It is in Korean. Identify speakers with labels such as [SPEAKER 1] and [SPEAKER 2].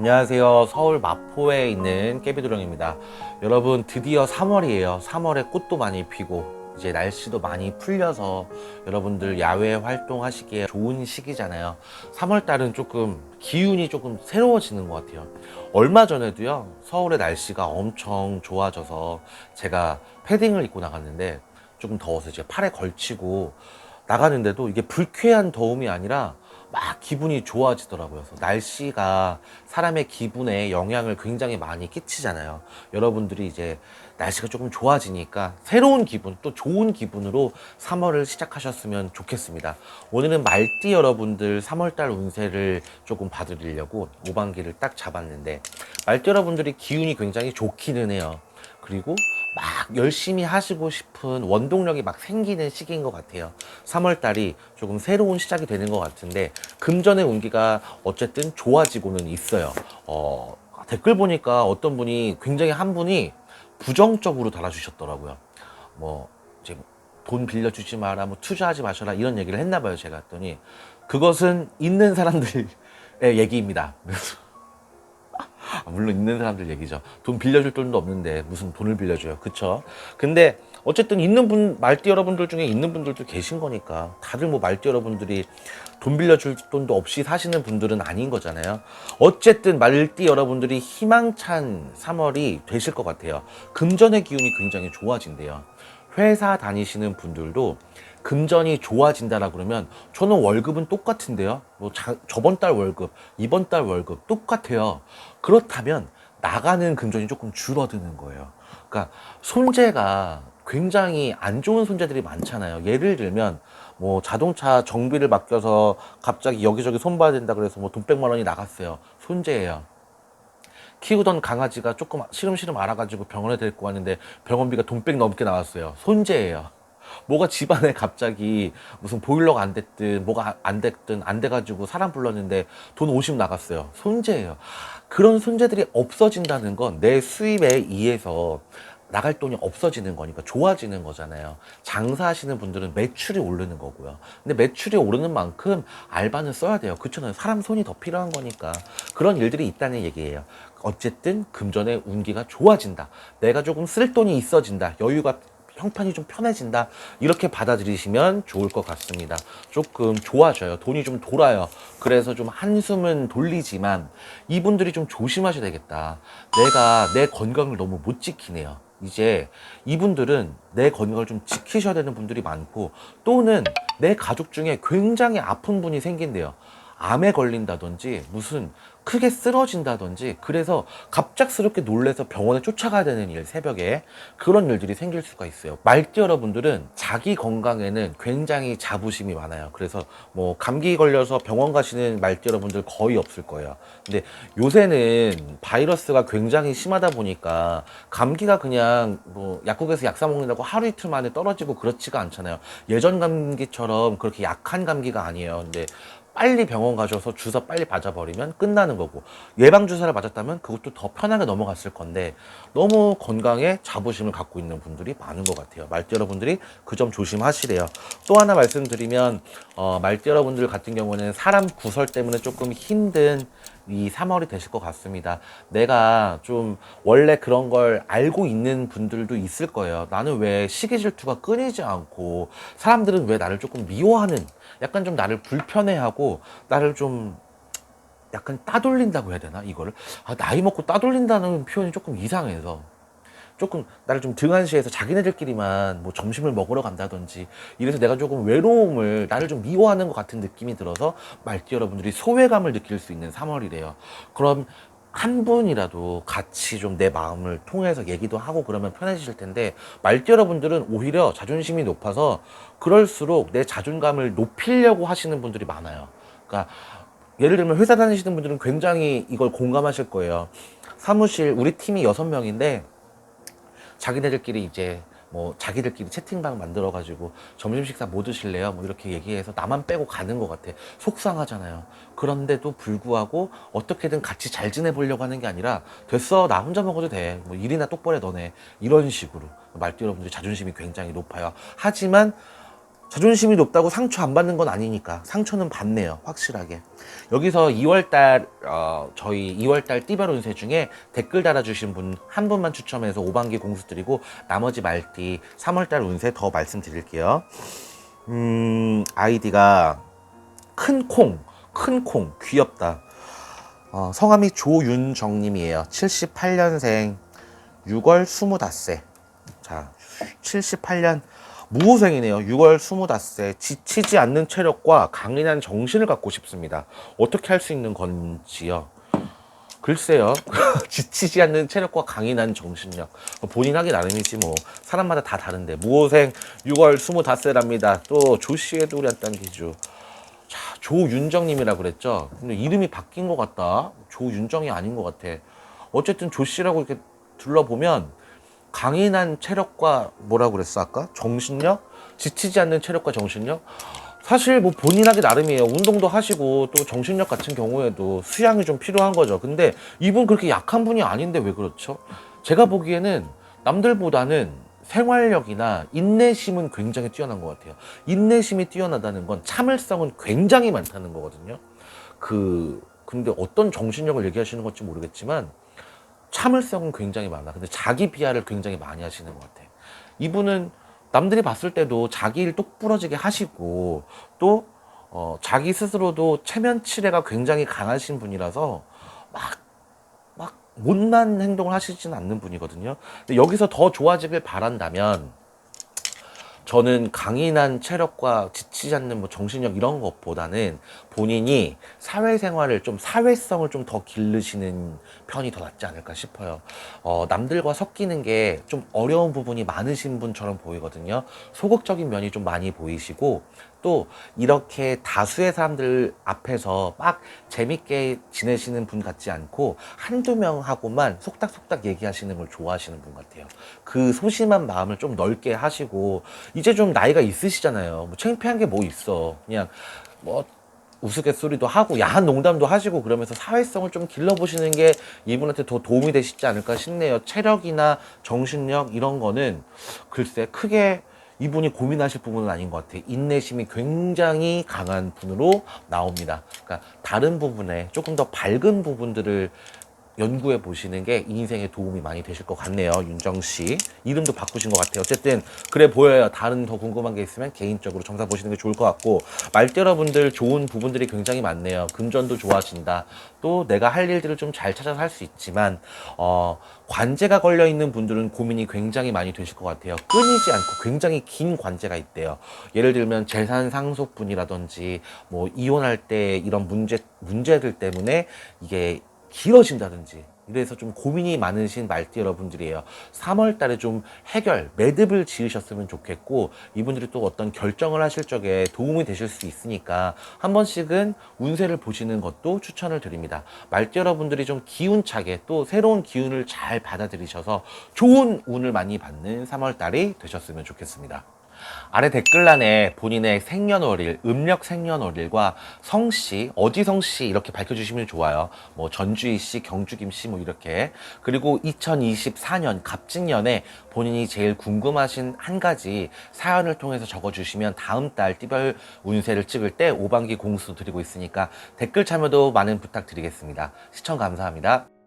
[SPEAKER 1] 안녕하세요. 서울 마포에 있는 깨비도령입니다. 여러분, 드디어 3월이에요. 3월에 꽃도 많이 피고, 이제 날씨도 많이 풀려서 여러분들 야외 활동하시기에 좋은 시기잖아요. 3월 달은 조금 기운이 조금 새로워지는 것 같아요. 얼마 전에도요, 서울의 날씨가 엄청 좋아져서 제가 패딩을 입고 나갔는데 조금 더워서 이제 팔에 걸치고 나가는데도 이게 불쾌한 더움이 아니라 막 기분이 좋아지더라고요. 날씨가 사람의 기분에 영향을 굉장히 많이 끼치잖아요. 여러분들이 이제 날씨가 조금 좋아지니까 새로운 기분, 또 좋은 기분으로 3월을 시작하셨으면 좋겠습니다. 오늘은 말띠 여러분들 3월달 운세를 조금 봐드리려고 오반기를 딱 잡았는데 말띠 여러분들이 기운이 굉장히 좋기는 해요. 그리고 막 열심히 하시고 싶은 원동력이 막 생기는 시기인 것 같아요. 3월 달이 조금 새로운 시작이 되는 것 같은데 금전의 운기가 어쨌든 좋아지고는 있어요. 어, 댓글 보니까 어떤 분이 굉장히 한 분이 부정적으로 달아주셨더라고요. 뭐 이제 돈 빌려주지 마라, 뭐 투자하지 마셔라 이런 얘기를 했나 봐요. 제가 했더니 그것은 있는 사람들의 얘기입니다. 아, 물론 있는 사람들 얘기죠. 돈 빌려줄 돈도 없는데 무슨 돈을 빌려줘요. 그쵸? 근데 어쨌든 있는 분, 말띠 여러분들 중에 있는 분들도 계신 거니까 다들 뭐 말띠 여러분들이 돈 빌려줄 돈도 없이 사시는 분들은 아닌 거잖아요. 어쨌든 말띠 여러분들이 희망찬 3월이 되실 것 같아요. 금전의 기운이 굉장히 좋아진대요. 회사 다니시는 분들도 금전이 좋아진다라 그러면 저는 월급은 똑같은데요. 뭐 자- 저번 달 월급, 이번 달 월급 똑같아요. 그렇다면 나가는 금전이 조금 줄어드는 거예요. 그러니까 손재가 굉장히 안 좋은 손재들이 많잖아요. 예를 들면 뭐 자동차 정비를 맡겨서 갑자기 여기저기 손봐야 된다 그래서 뭐돈 100만 원이 나갔어요. 손재예요. 키우던 강아지가 조금 시름시름 알아가지고 병원에 데리고 왔는데 병원비가 돈 백 넘게 나왔어요. 손재예요. 뭐가 집안에 갑자기 무슨 보일러가 안 됐든 뭐가 안 됐든 안 돼가지고 사람 불렀는데 돈 50 나갔어요. 손재예요. 그런 손재들이 없어진다는 건 내 수입에 의해서 나갈 돈이 없어지는 거니까 좋아지는 거잖아요. 장사하시는 분들은 매출이 오르는 거고요. 근데 매출이 오르는 만큼 알바는 써야 돼요. 그렇잖아요. 사람 손이 더 필요한 거니까. 그런 일들이 있다는 얘기예요. 어쨌든 금전의 운기가 좋아진다. 내가 조금 쓸 돈이 있어진다. 여유가 형편이 좀 편해진다. 이렇게 받아들이시면 좋을 것 같습니다. 조금 좋아져요. 돈이 좀 돌아요. 그래서 좀 한숨은 돌리지만 이분들이 좀 조심하셔야 되겠다. 내가 내 건강을 너무 못 지키네요. 이제 이분들은 내 건강을 좀 지키셔야 되는 분들이 많고 또는 내 가족 중에 굉장히 아픈 분이 생긴대요. 암에 걸린다든지 무슨 크게 쓰러진다든지 그래서 갑작스럽게 놀래서 병원에 쫓아가야 되는 일 새벽에 그런 일들이 생길 수가 있어요. 말띠 여러분들은 자기 건강에는 굉장히 자부심이 많아요. 그래서 뭐 감기 걸려서 병원 가시는 말띠 여러분들 거의 없을 거예요. 근데 요새는 바이러스가 굉장히 심하다 보니까 감기가 그냥 뭐 약국에서 약 사 먹는다고 하루 이틀 만에 떨어지고 그렇지가 않잖아요. 예전 감기처럼 그렇게 약한 감기가 아니에요. 근데 빨리 병원 가셔서 주사 빨리 맞아버리면 끝나는 거고 예방 주사를 맞았다면 그것도 더 편하게 넘어갔을 건데 너무 건강에 자부심을 갖고 있는 분들이 많은 것 같아요. 말띠 여러분들이 그 점 조심하시래요. 또 하나 말씀드리면 어, 말띠 여러분들 같은 경우는 사람 구설 때문에 조금 힘든 이 3월이 되실 것 같습니다. 내가 좀 원래 그런 걸 알고 있는 분들도 있을 거예요. 나는 왜 시기 질투가 끊이지 않고 사람들은 왜 나를 조금 미워하는 약간 좀 나를 불편해하고 나를 좀 약간 따돌린다고 해야 되나 이거를 아, 나이 먹고 따돌린다는 표현이 조금 이상해서 조금 나를 좀 등한시해서 자기네들끼리만 뭐 점심을 먹으러 간다든지 이래서 내가 조금 외로움을 나를 좀 미워하는 것 같은 느낌이 들어서 말띠 여러분들이 소외감을 느낄 수 있는 3월이래요. 그럼 한 분이라도 같이 좀 내 마음을 통해서 얘기도 하고 그러면 편해지실 텐데 말띠 여러분들은 오히려 자존심이 높아서 그럴수록 내 자존감을 높이려고 하시는 분들이 많아요. 그러니까 예를 들면 회사 다니시는 분들은 굉장히 이걸 공감하실 거예요. 사무실 우리 팀이 여섯 명인데 자기네들끼리 이제 뭐 자기들끼리 채팅방 만들어 가지고 점심 식사 뭐 드실래요? 뭐 이렇게 얘기해서 나만 빼고 가는 것 같아. 속상하잖아요. 그런데도 불구하고 어떻게든 같이 잘 지내보려고 하는 게 아니라 됐어 나 혼자 먹어도 돼. 뭐 일이나 똑바로 해 너네 이런 식으로 말띠 여러분들이 자존심이 굉장히 높아요. 하지만 자존심이 높다고 상처 안 받는 건 아니니까. 상처는 받네요 확실하게. 여기서 2월달 어, 저희 2월달 띠별 운세 중에 댓글 달아주신 분 한 분만 추첨해서 5반기 공수 드리고 나머지 말띠 3월달 운세 더 말씀드릴게요. 음 아이디가 큰콩 큰콩 귀엽다. 어, 성함이 조윤정님이에요. 78년생 6월 25세 자 78년 무호생이네요. 6월 25세. 지치지 않는 체력과 강인한 정신을 갖고 싶습니다. 어떻게 할 수 있는 건지요? 글쎄요. 지치지 않는 체력과 강인한 정신력. 본인 하기 나름이지 뭐. 사람마다 다 다른데. 무호생 6월 25세랍니다. 또 조씨에도 우리 한단 기주. 자, 조윤정님이라 그랬죠. 근데 이름이 바뀐 것 같다. 조윤정이 아닌 것 같아. 어쨌든 조씨라고 이렇게 둘러보면 강인한 체력과 뭐라고 그랬어 아까? 정신력? 지치지 않는 체력과 정신력? 사실 뭐 본인 하기 나름이에요. 운동도 하시고 또 정신력 같은 경우에도 수양이 좀 필요한 거죠. 근데 이분 그렇게 약한 분이 아닌데 왜 그렇죠? 제가 보기에는 남들보다는 생활력이나 인내심은 굉장히 뛰어난 것 같아요. 인내심이 뛰어나다는 건 참을성은 굉장히 많다는 거거든요. 그 근데 어떤 정신력을 얘기하시는 건지 모르겠지만 참을성은 굉장히 많아. 근데 자기 비하를 굉장히 많이 하시는 것 같아. 이분은 남들이 봤을 때도 자기 일 똑부러지게 하시고 또 어, 자기 스스로도 체면치레가 굉장히 강하신 분이라서 막, 막 못난 행동을 하시지는 않는 분이거든요. 근데 여기서 더 좋아지길 바란다면 저는 강인한 체력과 지치지 않는 뭐 정신력 이런 것보다는 본인이 사회생활을 좀 사회성을 좀더 기르시는 편이 더 낫지 않을까 싶어요. 어, 남들과 섞이는 게 좀 어려운 부분이 많으신 분처럼 보이거든요. 소극적인 면이 좀 많이 보이시고 또 이렇게 다수의 사람들 앞에서 막 재밌게 지내시는 분 같지 않고 한두 명하고만 속닥속닥 얘기하시는 걸 좋아하시는 분 같아요. 그 소심한 마음을 좀 넓게 하시고 이제 좀 나이가 있으시잖아요. 뭐 창피한 게 뭐 있어. 그냥 뭐 우스갯소리도 하고 야한 농담도 하시고 그러면서 사회성을 좀 길러보시는 게 이분한테 더 도움이 되시지 않을까 싶네요. 체력이나 정신력 이런 거는 글쎄 크게 이분이 고민하실 부분은 아닌 것 같아요. 인내심이 굉장히 강한 분으로 나옵니다. 그러니까 다른 부분에 조금 더 밝은 부분들을 연구해 보시는 게 인생에 도움이 많이 되실 것 같네요. 윤정 씨. 이름도 바꾸신 것 같아요. 어쨌든 그래 보여요. 다른 더 궁금한 게 있으면 개인적으로 정사 보시는 게 좋을 것 같고 말대 여러분들 좋은 부분들이 굉장히 많네요. 금전도 좋아진다. 또 내가 할 일들을 좀 잘 찾아서 할 수 있지만 어 관제가 걸려 있는 분들은 고민이 굉장히 많이 되실 것 같아요. 끊이지 않고 굉장히 긴 관제가 있대요. 예를 들면 재산 상속분이라든지 뭐 이혼할 때 이런 문제 문제들 때문에 이게 길어진다든지 이래서 좀 고민이 많으신 말띠 여러분들이에요. 3월 달에 좀 해결, 매듭을 지으셨으면 좋겠고 이분들이 또 어떤 결정을 하실 적에 도움이 되실 수 있으니까 한 번씩은 운세를 보시는 것도 추천을 드립니다. 말띠 여러분들이 좀 기운차게 또 새로운 기운을 잘 받아들이셔서 좋은 운을 많이 받는 3월 달이 되셨으면 좋겠습니다. 아래 댓글란에 본인의 생년월일, 음력 생년월일과 성씨, 어디 성씨 이렇게 밝혀주시면 좋아요. 뭐 전주희 씨, 경주김 씨 뭐 이렇게. 그리고 2024년 갑진년에 본인이 제일 궁금하신 한 가지 사연을 통해서 적어주시면 다음 달 띠별 운세를 찍을 때 5반기 공수 드리고 있으니까 댓글 참여도 많은 부탁드리겠습니다. 시청 감사합니다.